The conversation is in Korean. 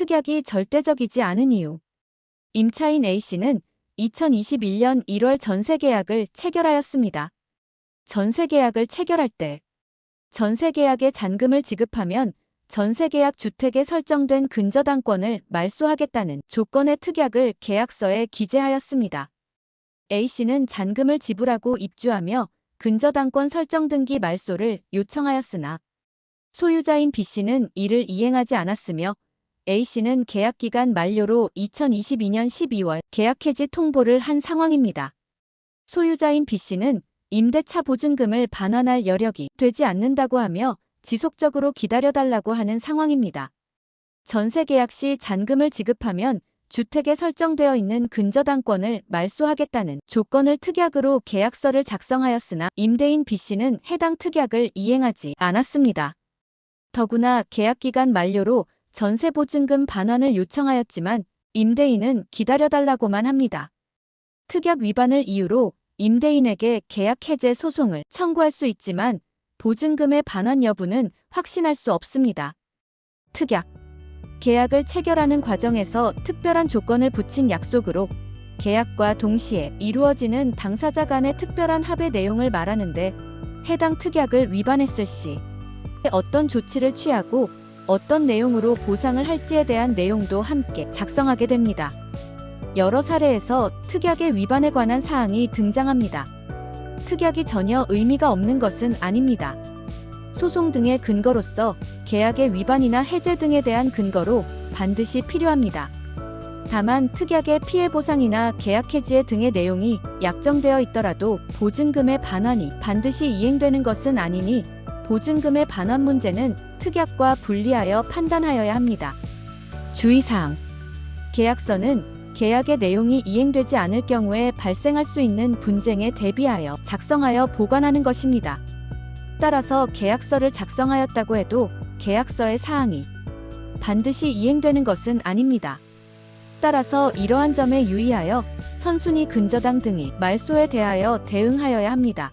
특약이 절대적이지 않은 이유. 임차인 A씨는 2021년 1월 전세 계약을 체결하였습니다. 전세 계약을 체결할 때 전세 계약에 잔금을 지급하면 전세 계약 주택에 설정된 근저당권을 말소하겠다는 조건의 특약을 계약서에 기재하였습니다. A씨는 잔금을 지불하고 입주하며 근저당권 설정 등기 말소를 요청하였으나 소유자인 B씨는 이를 이행하지 않았으며 A씨는 계약 기간 만료로 2022년 12월 계약 해지 통보를 한 상황입니다. 소유자인 B씨는 임대차 보증금을 반환할 여력이 되지 않는다고 하며 지속적으로 기다려달라고 하는 상황입니다. 전세 계약 시 잔금을 지급하면 주택에 설정되어 있는 근저당권을 말소하겠다는 조건을 특약으로 계약서를 작성하였으나 임대인 B씨는 해당 특약을 이행하지 않았습니다. 더구나 계약기간 만료로 전세보증금 반환을 요청하였지만 임대인은 기다려달라고만 합니다. 특약 위반을 이유로 임대인에게 계약 해제 소송을 청구할 수 있지만 보증금의 반환 여부는 확신할 수 없습니다. 특약 계약을 체결하는 과정에서 특별한 조건을 붙인 약속으로 계약과 동시에 이루어지는 당사자 간의 특별한 합의 내용을 말하는데 해당 특약을 위반했을 시 어떤 조치를 취하고 어떤 내용으로 보상을 할지에 대한 내용도 함께 작성하게 됩니다. 여러 사례에서 특약의 위반에 관한 사항이 등장합니다. 특약이 전혀 의미가 없는 것은 아닙니다. 소송 등의 근거로서 계약의 위반이나 해제 등에 대한 근거로 반드시 필요합니다. 다만 특약의 피해 보상이나 계약 해지의 등의 내용이 약정되어 있더라도 보증금의 반환이 반드시 이행되는 것은 아니니 보증금의 반환 문제는 특약과 분리하여 판단하여야 합니다. 주의사항 계약서는 계약의 내용이 이행되지 않을 경우에 발생할 수 있는 분쟁에 대비하여 작성하여 보관하는 것입니다. 따라서 계약서를 작성하였다고 해도 계약서의 사항이 반드시 이행되는 것은 아닙니다. 따라서 이러한 점에 유의하여 선순위 근저당 등이 말소에 대하여 대응하여야 합니다.